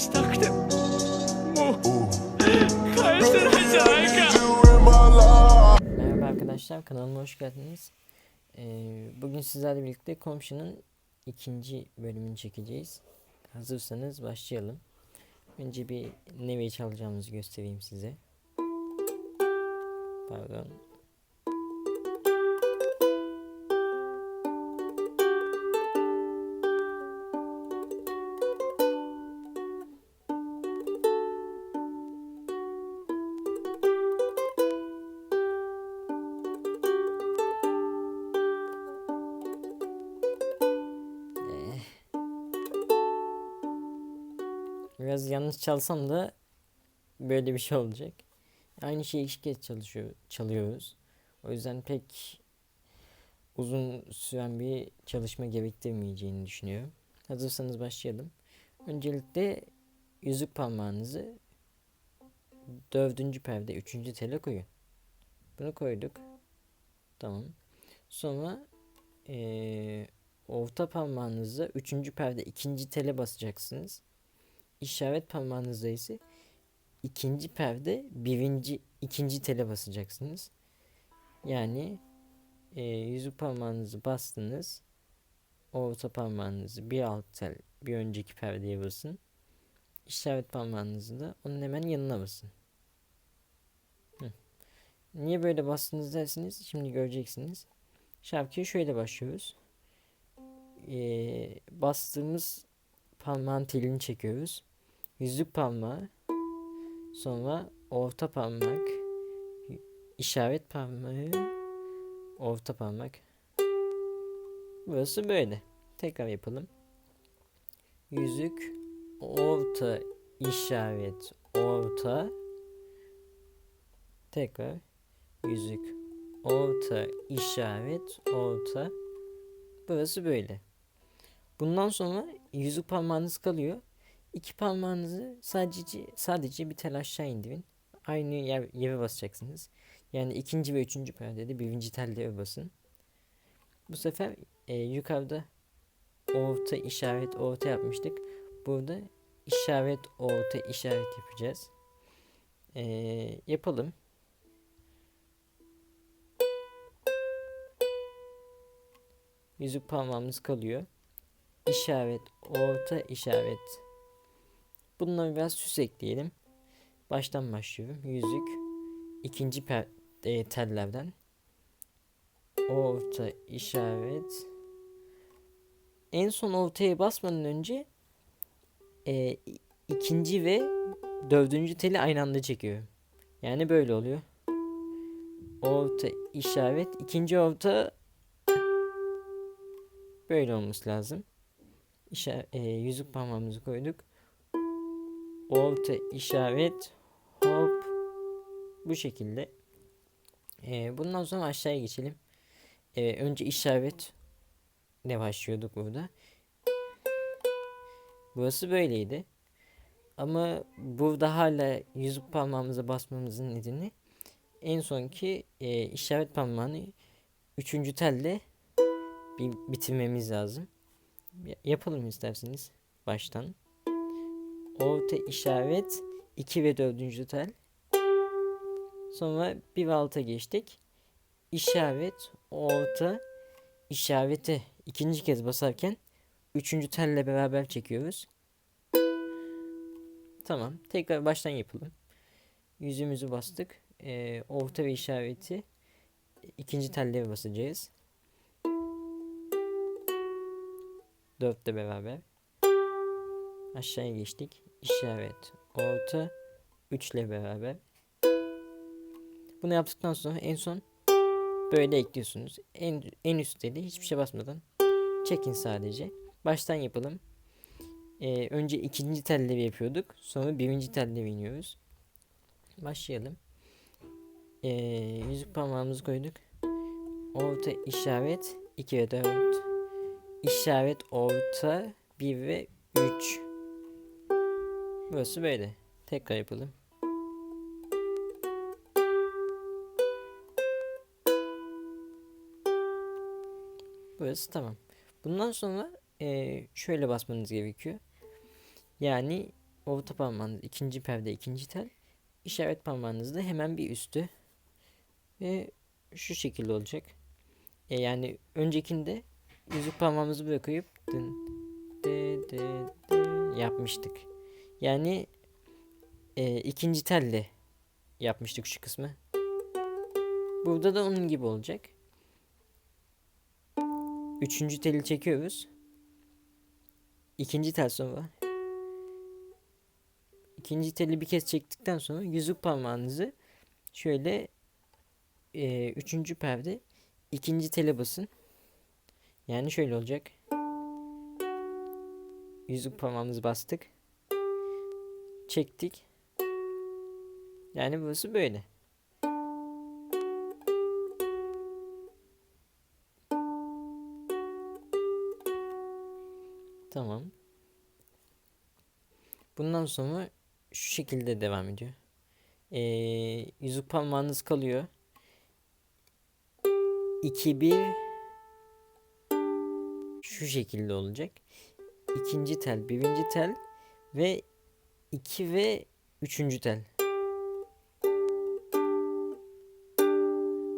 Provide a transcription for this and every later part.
Mu. Kaysıracak. Merhaba arkadaşlar kanalıma hoş geldiniz. Ee, bugün sizlerle birlikte komşunun ikinci bölümünü çekeceğiz. Hazırsanız başlayalım. Önce bir nevi çalacağımızı göstereyim size. Pardon. Yanlış çalsam da böyle bir şey olacak. Aynı şeyi iki kez çalışıyor, çalıyoruz. O yüzden pek uzun süren bir çalışma gerektirmeyeceğini düşünüyorum. Hazırsanız başlayalım. Öncelikle yüzük parmağınızı dördüncü perde, üçüncü tele koyun. Bunu koyduk. Tamam. Sonra eee orta parmağınızı üçüncü perde, ikinci tele basacaksınız işaret parmağınızda ise ikinci perde birinci ikinci tele basacaksınız. Yani e, yüzük parmağınızı bastınız. Orta parmağınızı bir alt tel bir önceki perdeye basın. İşaret parmağınızı da onun hemen yanına basın. Hı. Niye böyle bastınız dersiniz şimdi göreceksiniz. Şarkıya şöyle başlıyoruz. Ee, bastığımız parmağın telini çekiyoruz. Yüzük parmağı, sonra orta parmak, işaret parmağı, orta parmak. Burası böyle. Tekrar yapalım. Yüzük, orta, işaret, orta. Tekrar yüzük, orta, işaret, orta. Burası böyle. Bundan sonra yüzük parmağınız kalıyor. İki parmağınızı sadece sadece bir tel aşağı indirin. Aynı yer, yere basacaksınız. Yani ikinci ve üçüncü perdede birinci telde basın. Bu sefer e, yukarıda orta işaret orta yapmıştık. Burada işaret orta işaret yapacağız. E, yapalım. Yüzük parmağımız kalıyor. İşaret, orta işaret. Bununla biraz süs ekleyelim. Baştan başlıyorum. Yüzük. ikinci per, e, tellerden. Orta işaret. En son ortaya basmadan önce e, ikinci ve dördüncü teli aynı anda çekiyorum. Yani böyle oluyor. Orta işaret. ikinci orta böyle olması lazım. İşa, e, yüzük parmağımızı koyduk orta işaret hop bu şekilde. Ee, bundan sonra aşağıya geçelim. Ee, önce işaret ne başlıyorduk burada. Burası böyleydi. Ama burada hala yüzük parmağımıza basmamızın nedeni en sonki e, işaret parmağını üçüncü telle bir bitirmemiz lazım. Yapalım isterseniz baştan orta işaret 2 ve 4. tel. Sonra bir alta geçtik. İşaret, orta, işareti ikinci kez basarken üçüncü telle beraber çekiyoruz. Tamam. Tekrar baştan yapalım. Yüzümüzü bastık. Ee, orta ve işareti ikinci tellere basacağız. Dörtte beraber. Aşağıya geçtik işaret, orta, üçle beraber. Bunu yaptıktan sonra en son böyle ekliyorsunuz. En, en üstte de hiçbir şey basmadan çekin sadece. Baştan yapalım. Ee, önce ikinci telleri yapıyorduk. Sonra birinci telleri iniyoruz. Başlayalım. Ee, yüzük parmağımızı koyduk. Orta işaret 2 ve 4. İşaret orta 1 ve 3. Burası böyle. Tekrar yapalım. Burası tamam. Bundan sonra e, şöyle basmanız gerekiyor. Yani orta parmağınız ikinci perde ikinci tel. işaret parmağınız da hemen bir üstü. Ve şu şekilde olacak. E yani öncekinde yüzük parmağımızı böyle koyup dın, dı, dı, dı yapmıştık. Yani e, ikinci telle yapmıştık şu kısmı. Burada da onun gibi olacak. Üçüncü teli çekiyoruz. İkinci tel sonra. İkinci teli bir kez çektikten sonra yüzük parmağınızı şöyle e, üçüncü perde ikinci tele basın. Yani şöyle olacak. Yüzük parmağımızı bastık. Çektik. Yani burası böyle. Tamam. Bundan sonra şu şekilde devam ediyor. Ee, yüzük parmağınız kalıyor. 2 1 şu şekilde olacak. İkinci tel, birinci tel ve 2 ve üçüncü tel.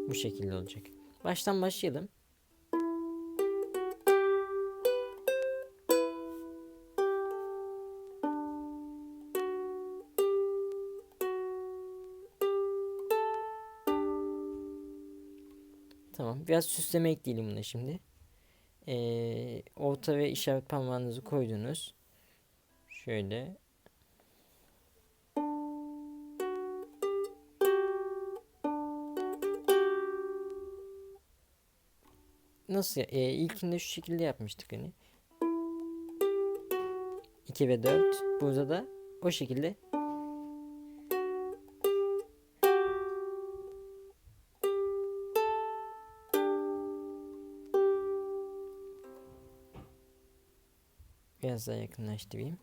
Bu şekilde olacak. Baştan başlayalım. Tamam. Biraz süsleme ekleyelim buna şimdi. Ee, orta ve işaret parmağınızı koydunuz. Şöyle. Nasıl? Ee, ilkinde şu şekilde yapmıştık hani. 2 ve 4. Burada da o şekilde Biraz daha yakınlaştırayım.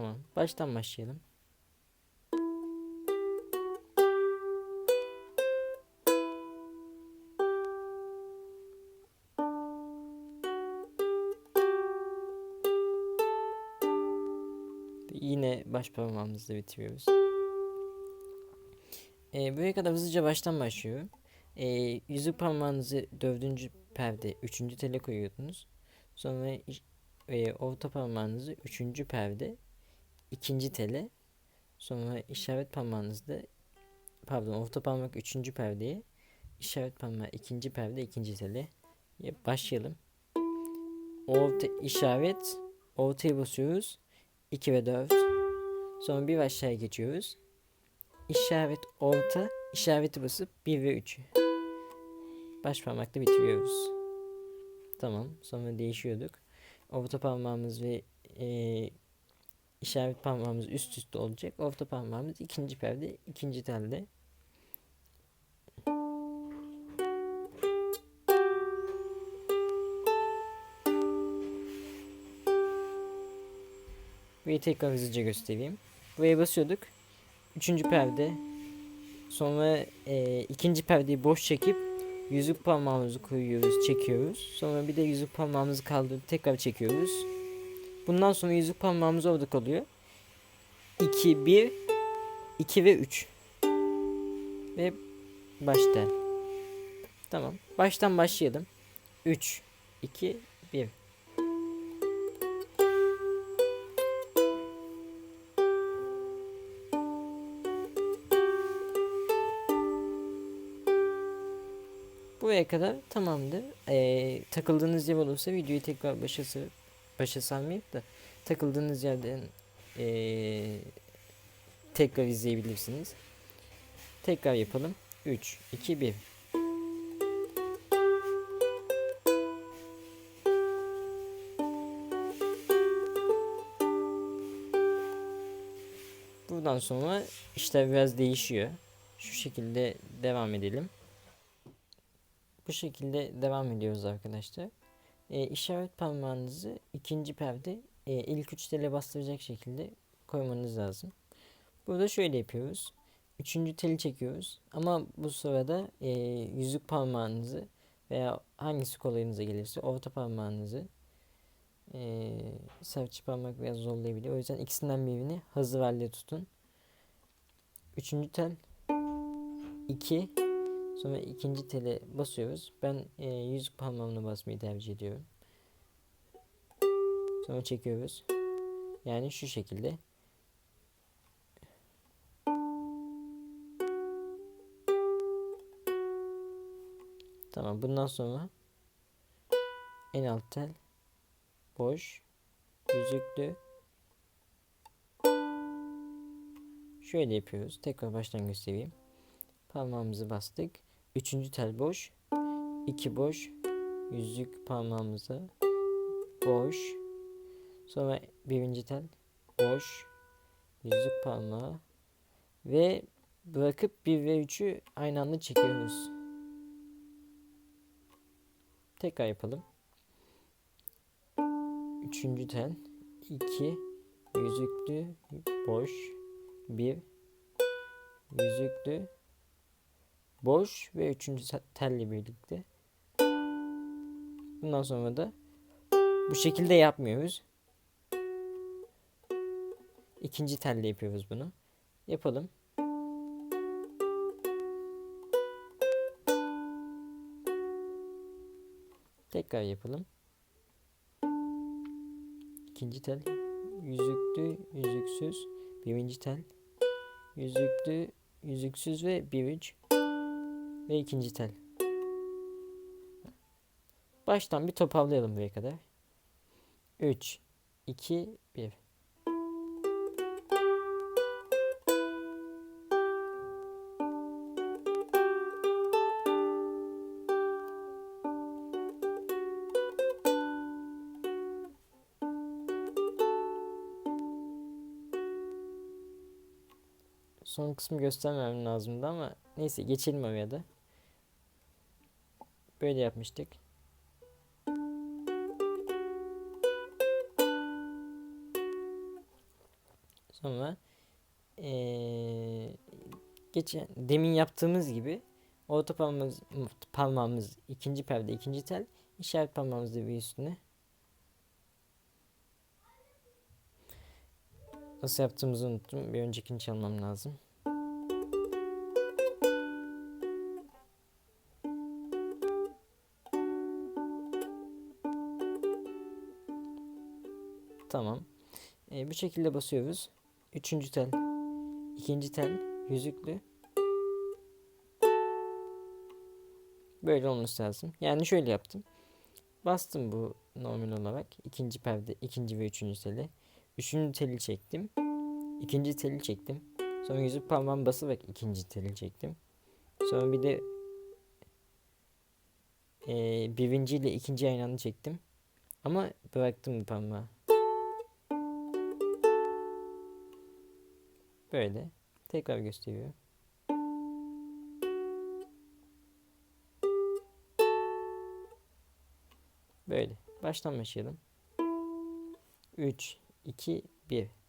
Tamam. Baştan başlayalım. Yine baş parmağımızla bitiriyoruz. Ee, buraya kadar hızlıca baştan başlıyorum. Ee, yüzük parmağınızı dördüncü perde, üçüncü tele koyuyordunuz. Sonra e, orta parmağınızı üçüncü perde, ikinci tele. Sonra işaret parmağınızda, pardon orta parmak üçüncü perdeye, işaret parmağı ikinci perde, ikinci tele. Ya, Başlayalım. Orta işaret, ortaya basıyoruz. 2 ve 4. Sonra bir aşağıya geçiyoruz. İşaret orta, işareti basıp 1 ve 3. Baş parmakla bitiriyoruz. Tamam. Sonra değişiyorduk. Orta parmağımız ve e, işaret parmağımız üst üste olacak. Orta parmağımız ikinci perde, ikinci telde. Burayı tekrar hızlıca göstereyim. Buraya basıyorduk. Üçüncü perde. Sonra e, ikinci perdeyi boş çekip yüzük parmağımızı koyuyoruz, çekiyoruz. Sonra bir de yüzük parmağımızı kaldırıp tekrar çekiyoruz. Bundan sonra yüzük parmağımız orada kalıyor. 2, 1, 2 ve 3. Ve başta. Tamam. Baştan başlayalım. 3, 2, 1. Buraya kadar tamamdır. Ee, takıldığınız yer olursa videoyu tekrar başa, sar- başa sarmayıp da takıldığınız yerden ee, tekrar izleyebilirsiniz. Tekrar yapalım. 3, 2, 1. Buradan sonra işler biraz değişiyor. Şu şekilde devam edelim. Bu şekilde devam ediyoruz arkadaşlar. E, işaret parmağınızı ikinci perde e, ilk üç tele bastıracak şekilde koymanız lazım. Burada şöyle yapıyoruz. Üçüncü teli çekiyoruz. Ama bu sırada e, yüzük parmağınızı veya hangisi kolayınıza gelirse orta parmağınızı e, serçe parmak biraz zorlayabilir. O yüzden ikisinden birini hızlı halde tutun. Üçüncü tel 2 sonra ikinci tele basıyoruz. Ben e, yüzük parmağımla basmayı tercih ediyorum. Sonra çekiyoruz. Yani şu şekilde. Tamam bundan sonra en alt tel boş yüzüklü şöyle yapıyoruz. Tekrar baştan göstereyim. Parmağımızı bastık. Üçüncü tel boş. iki boş. Yüzük parmağımıza boş. Sonra birinci tel boş. Yüzük parmağı. Ve bırakıp 1 ve 3'ü aynı anda çekiyoruz. Tekrar yapalım. Üçüncü tel. 2 yüzüklü boş. 1 yüzüklü boş ve üçüncü te- telle birlikte. Bundan sonra da bu şekilde yapmıyoruz. İkinci telle yapıyoruz bunu. Yapalım. Tekrar yapalım. İkinci tel yüzüklü, yüzüksüz. Birinci tel yüzüklü, yüzüksüz ve bir üç ve ikinci tel. Baştan bir toparlayalım buraya kadar. 3 2 1 Son kısmı göstermem lazımdı ama neyse geçelim oraya da. Böyle yapmıştık. Sonra eee geçen demin yaptığımız gibi orta parmağımız, parmağımız ikinci perde ikinci tel işaret parmağımız da bir üstüne Nasıl yaptığımızı unuttum. Bir öncekini çalmam lazım. Tamam. Ee, bu şekilde basıyoruz. Üçüncü tel, ikinci tel, yüzüklü. Böyle olması lazım. Yani şöyle yaptım. Bastım bu normal olarak. ikinci perde, ikinci ve üçüncü teli. Üçüncü teli çektim. ikinci teli çektim. Sonra yüzük parmağımı basarak ikinci teli çektim. Sonra bir de eee birinci ile ikinci aynı anda çektim. Ama bıraktım parmağı. Böyle. Tekrar gösteriyorum. Böyle. Baştan başlayalım. 3, 2, 1.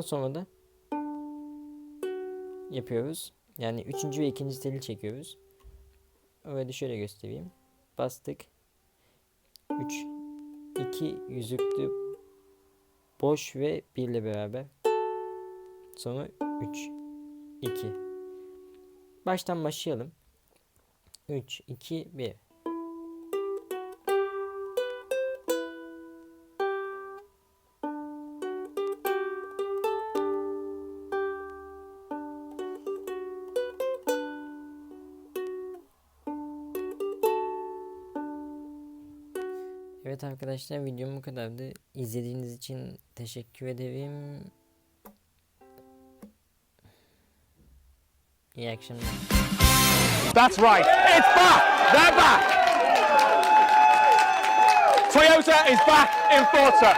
Bundan sonra da yapıyoruz. Yani üçüncü ve ikinci teli çekiyoruz. Öyle şöyle göstereyim. Bastık. 3 2 yüzüklü boş ve 1 ile beraber. Sonra 3 2 Baştan başlayalım. 3 2 1 Evet arkadaşlar videom bu kadardı. İzlediğiniz için teşekkür ederim. İyi akşamlar. That's right. It's back. They're back. Toyota is back in Forza.